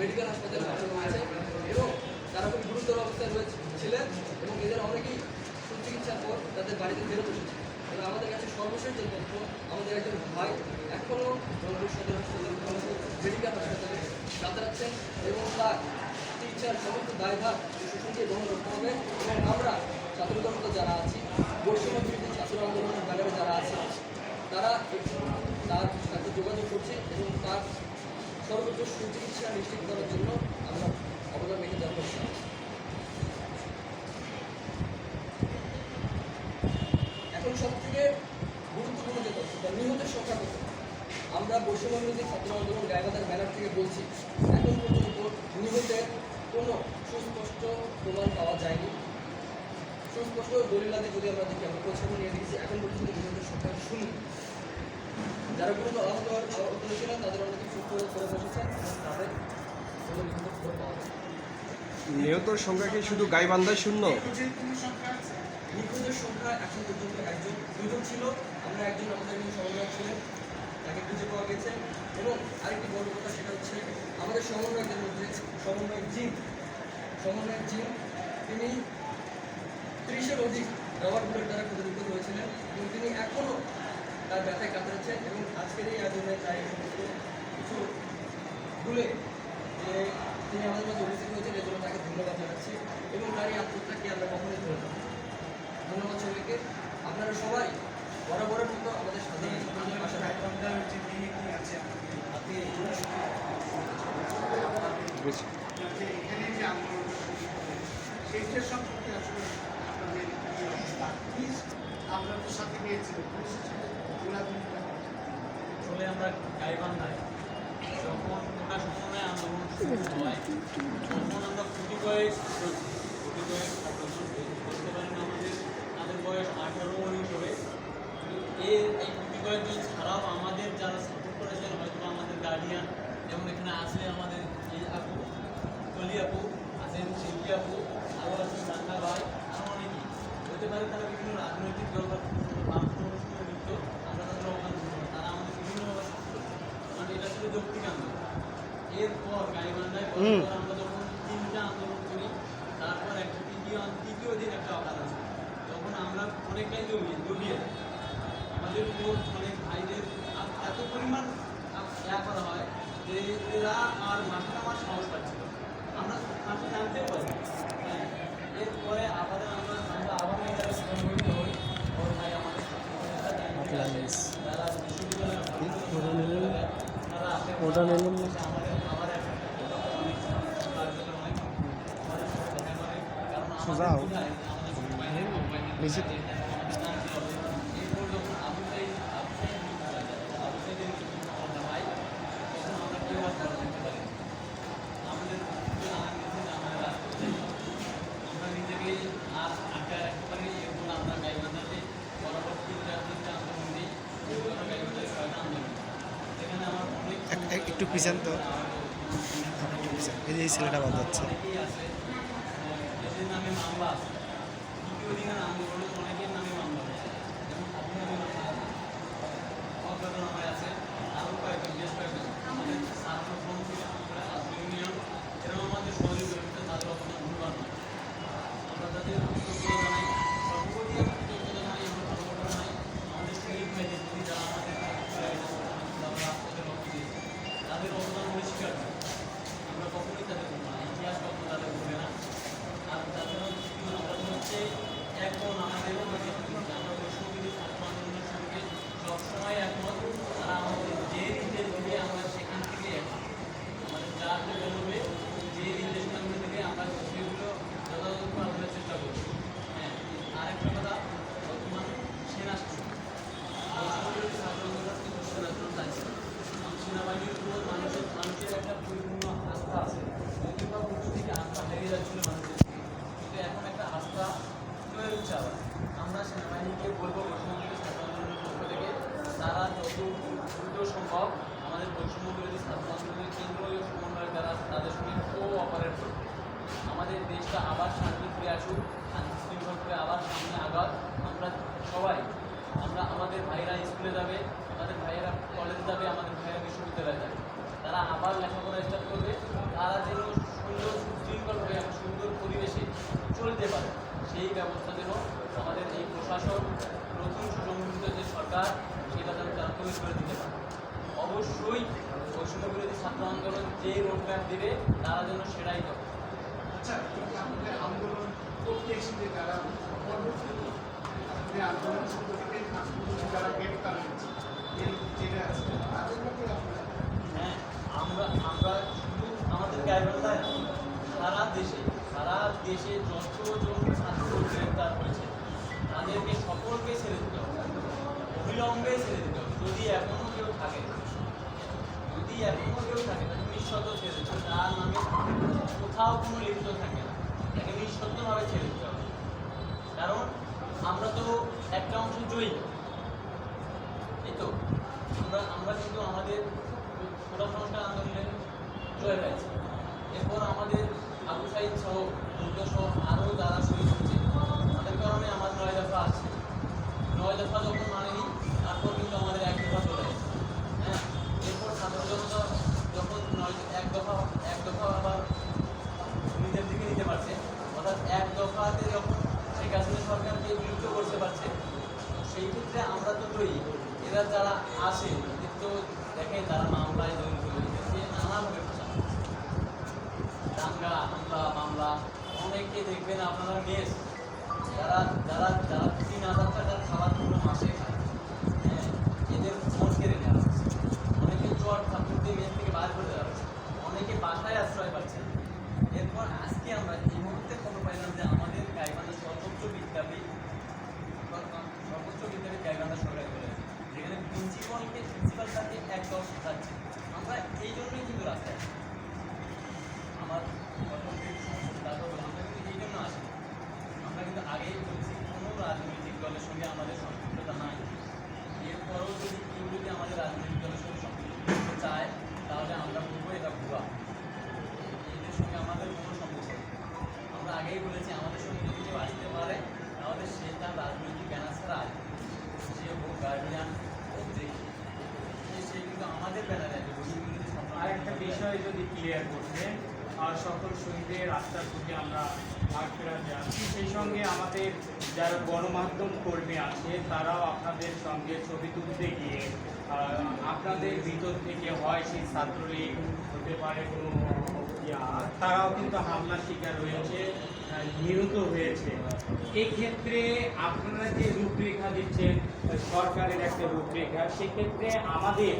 Medical হাসপাতালে হয়েছে এবং তারা খুব গুরুতর অবস্থায় রয়েছে, ছিলেন এবং এদের অনেকেই সুচিকিৎসার পর তাদের বাড়িতে ফেরত এসেছে। এবং আমাদের কাছে সর্বশেষ যে তথ্য, আমাদের একজন ভাই এখনও রংপুর সদর হাসপাতালে, মেডিকেল হাসপাতালে যাতায়াচ্ছেন এবং তার চিকিৎসার সমস্ত দায়ভার প্রশাসনকে গ্রহণ করতে হবে এবং আমরা ছাত্রদলতা যারা আছি, বৈষম্য বিরোধী ছাত্র আন্দোলনের ব্যানারে যারা আছে, তারা তার সাথে যোগাযোগ করছে এবং তার সর্বোচ্চ সুচিকিৎসা নিশ্চিত করার জন্য আমরা অবদান রেখে যাব এখন সব থেকে গুরুত্বপূর্ণ যে তথ্যটা নিহতের সংখ্যা কত? আমরা বিরোধী ছাত্র আন্দোলন গায়বাদার ব্যানার থেকে বলছি, এখন পর্যন্ত নিহতের কোনো সুস্পষ্ট প্রমাণ পাওয়া যায়নি। সুস্পষ্ট দলিলাতে যদি আমরা দেখি, আমরা পৌঁছানো নিয়ে দেখেছি, এখন পর্যন্ত নিহতের সংখ্যা শূন্য। যারা গুরুতর আহত আহত হয়েছিলেন তাদের অনেকে নিহতর সংখ্যা কি শুধু গাইবান্ধায় শূন্য? সংখ্যা এখন পর্যন্ত একজন ছিল। আমরা একজন আমাদের একজন সমন্বয়ক ছিলেন, তাকে পাওয়া গেছে। এবং আরেকটি কথা সেটা হচ্ছে, আমাদের সমন্বয়ক তিনি ত্রিশের অধিক এবং তিনি এখনও তার ব্যথায় কাতরাচ্ছেন এবং আজকের এই আয়োজনে তাই কিছু ভুলে তিনি আমাদের মধ্যে উপস্থিত হয়েছেন এজন্য তাকে ধন্যবাদ জানাচ্ছি এবং তার এই আত্মত্যাগকে আমরা কখনোই ধরে নেব ধন্যবাদ সবাইকে। আপনারা সবাই বরাবরের মতো আমাদের সাধারণ। আপনি এখানে যে আন্দোলন সেইটা সম্পর্কে আসলে আপনাদের আমরা তো সাথে গিয়েছিলাম পুলিশের সাথে গোলাগুলি আসলে আমরা গাইবান্ধায় যখন ওটা সমন্বয় আন্দোলন শুরু হয় তখন আমরা কোটি কয়েক কোটি কয়েক ছাত্রজন বলতে পারেন আমাদের বয়স আঠারো উনিশ হবে ছাড়াও আমাদের যারা সাপোর্ট হয়তো আমাদের গার্ডিয়ান যেমন এখানে আছে আমাদের আপু কলি আপু আছেন শিল্পী আপু ভাই আরও হতে পারে তারা বিভিন্ন রাজনৈতিক দল আমরা তাদের অবদান তারা আমাদের support মানে এটা ছিল যৌক্তিক আন্দোলন এরপর গাইবান্ধায় আমরা যখন তিনটা আন্দোলন করি তারপর একটা তৃতীয় তৃতীয় দিন একটা অকাল আছে। তখন আমরা অনেকটাই জমিয়ে জমিয়ে আমাদের উপর অনেক ভাইদের এত পরিমাণ ইয়া করা হয় যে এরা আর মাঠে সাহস। আমরা মাঠে পারি হ্যাঁ এরপরে আবার আমরা আমরা আবার সংগঠিত হই ওর ভাই আমাদের তারা আসে ওটা নিলাম না আমাদের আমার একটা অনেক কার্যকর অনেক আমাদের সাথে দেখা করে কারণ সোজা হোক। নিচে একটু পিছান তো। এই যে ছেলেটা বাদ যাচ্ছে অনেকেই আছে আহ, এদের নামে মামলা আছে দ্বিতীয় দিনের আন্দোলনে আবার লেখাপড়া স্টার্ট করবে। তারা যেন সুন্দর সুশৃঙ্খলভাবে এবং সুন্দর পরিবেশে চলতে পারে, সেই ব্যবস্থা যেন আমাদের এই প্রশাসন, নতুন সুসংগঠিত যে সরকার, সেটা যেন তারা তৈরি করে দিতে পারে। অবশ্যই বৈষম্য বিরোধী ছাত্র আন্দোলন যে রোডম্যাপ দেবে, তারা যেন সেটাই করে আচ্ছা আন্দোলন করতে এসে যারা আন্দোলন করতে সম্পর্কে যারা গ্রেপ্তার হয়েছে যেটা আছে, তাদের মধ্যে দেশে যত ছাত্র গ্রেপ্তার হয়েছে তাদেরকে সকলকে ছেড়ে দিতে হবে। অবিলম্বে ছেড়ে দিতে হবে। যদি এখনও কেউ থাকে, যদি এখনও কেউ থাকে, তাকে নিঃশব্দ ছেড়ে দিতে হবে। তার নামে কোথাও কোনো লিপ্ত থাকে না। তাকে নিঃশব্দভাবে ছেড়ে দিতে হবে। কারণ আমরা তো একটা অংশ জয়ী। এই তো? আমরা আমরা কিন্তু আমাদের ছোটো সংস্কার আন্দোলনের জয় পেয়েছি বিষয় যদি ক্লিয়ার করতেন আর সকল শহীদের রাস্তার প্রতি আমরা ভাগ ফেরা যাচ্ছি সেই সঙ্গে আমাদের যারা গণমাধ্যম কর্মী আছে, তারাও আপনাদের সঙ্গে ছবি তুলতে গিয়ে আপনাদের ভিতর থেকে হয় সেই ছাত্রলীগ, হতে পারে কোনো তারাও কিন্তু হামলার শিকার হয়েছে নিহত হয়েছে। এক্ষেত্রে আপনারা যে রূপরেখা দিচ্ছেন, সরকারের একটা রূপরেখা, সেক্ষেত্রে আমাদের